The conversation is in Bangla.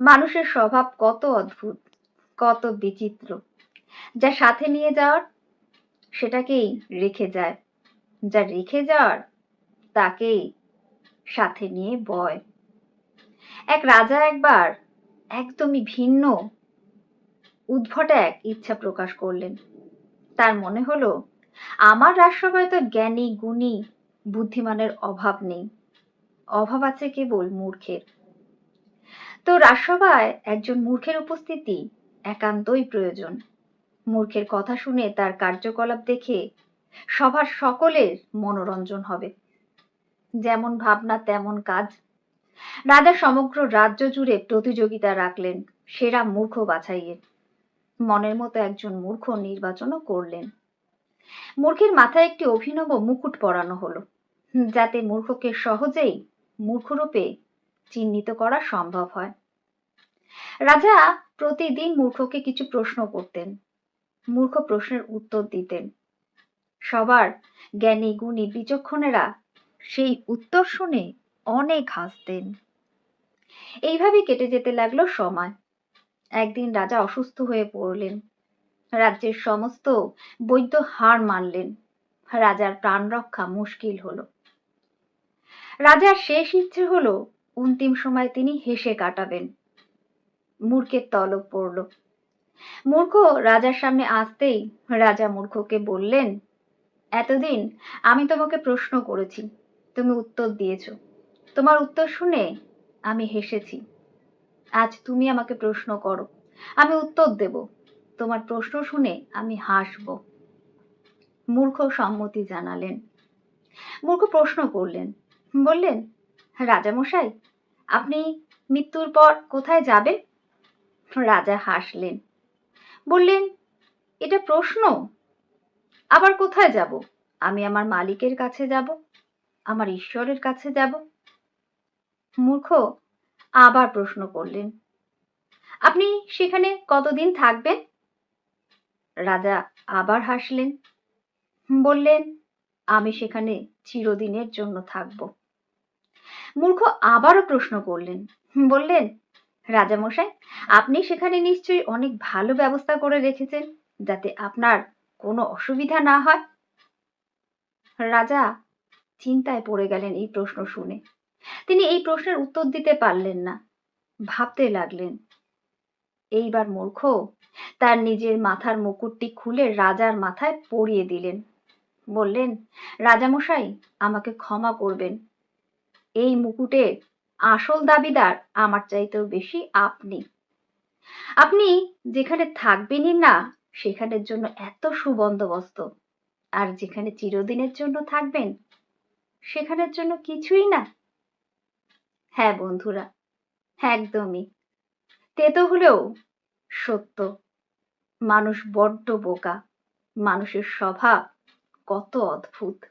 মানুষের স্বভাব কত অদ্ভুত, কত বিচিত্র। যা সাথে নিয়ে যাওয়ার, সেটাকেই রেখে যায়। যা রেখে যাওয়ার, তাকেই সাথে নিয়ে বয়। এক রাজা একবার একদমই ভিন্ন, উদ্ভট এক ইচ্ছা প্রকাশ করলেন। তার মনে হলো, আমার রাজসভায় তো জ্ঞানী, গুণী, বুদ্ধিমানের অভাব নেই। অভাব আছে কেবল মূর্খের। তো রাজসভায় একজন মূর্খের উপস্থিতি একান্তই প্রয়োজন। মূর্খের কথা শুনে তার কার্যকলাপ দেখে সভার সকলের মনোরঞ্জন হবে। যেমন ভাবনা, তেমন কাজ। রাজা সমগ্র রাজ্য জুড়ে প্রতিযোগিতা রাখলেন সেরা মূর্খ বাছাইয়ের। মনের মতো একজন মূর্খ নির্বাচনও করলেন। মূর্খের মাথায় একটি অভিনব মুকুট পরানো হলো, যাতে মূর্খকে সহজেই মূর্খরূপে চিহ্নিত করা সম্ভব হয়। রাজা প্রতিদিন মূর্খকে কিছু প্রশ্ন করতেন। মূর্খ প্রশ্নের উত্তর দিতেন। সবার জ্ঞানী, গুণী, বিচক্ষণেরা সেই উত্তর শুনে অনেক হাসতেন। এইভাবে কেটে যেতে লাগল সময়। একদিন রাজা অসুস্থ হয়ে পড়লেন। রাজ্যের সমস্ত বৈদ্য হার মানলেন। রাজার প্রাণ রক্ষা মুশকিল হলো। রাজার শেষ ইচ্ছে হলো অন্তিম সময় তিনি হেসে কাটাবেন। মূর্খের তলব পড়ল। মূর্খ রাজার সামনে আসতেই রাজা মূর্খকে বললেন, এতদিন আমি তোমাকে প্রশ্ন করেছি, তুমি উত্তর দিয়েছ। তোমার উত্তর শুনে আমি হেসেছি। আজ তুমি আমাকে প্রশ্ন করো, আমি উত্তর দেব। তোমার প্রশ্ন শুনে আমি হাসব। মূর্খ সম্মতি জানালেন। মূর্খ প্রশ্ন করলেন, বললেন রাজামশাই, আপনি মৃত্যুর পর কোথায় যাবেন? রাজা হাসলেন। বললেন, এটা প্রশ্ন। আবার কোথায় যাব? আমি আমার মালিকের কাছে যাব, আমার ঈশ্বরের কাছে যাব। মূর্খ, আবার প্রশ্ন করলেন, আপনি সেখানে কতদিন থাকবেন? রাজা আবার হাসলেন, বললেন, আমি সেখানে চিরদিনের জন্য থাকব। মূর্খ আবারও প্রশ্ন করলেন। বললেন, রাজামশাই, আপনি সেখানে নিশ্চয়ই অনেক ভালো ব্যবস্থা করে রেখেছেন যাতে আপনার কোনো অসুবিধা না হয়। রাজা চিন্তায় পড়ে গেলেন এই প্রশ্ন শুনে। তিনি এই প্রশ্নের উত্তর দিতে পারলেন না। ভাবতে লাগলেন, এইবার মূর্খ তার নিজের মাথার মুকুটটি খুলে রাজার মাথায় পরিয়ে দিলেন। বললেন, রাজামশাই, আমাকে ক্ষমা করবেন। এই মুকুটের আসল দাবিদার আমার চাইতেও বেশি আপনি। আপনি যেখানে থাকবেনই না, সেখানের জন্য এত সুবন্দোবস্ত। আর যেখানে চিরদিনের জন্য থাকবেন, সেখানের জন্য কিছুই না। হ্যাঁ বন্ধুরা, একদমই। তেতো হলেও সত্য। মানুষ বড্ড বোকা। মানুষের স্বভাব কত অদ্ভুত।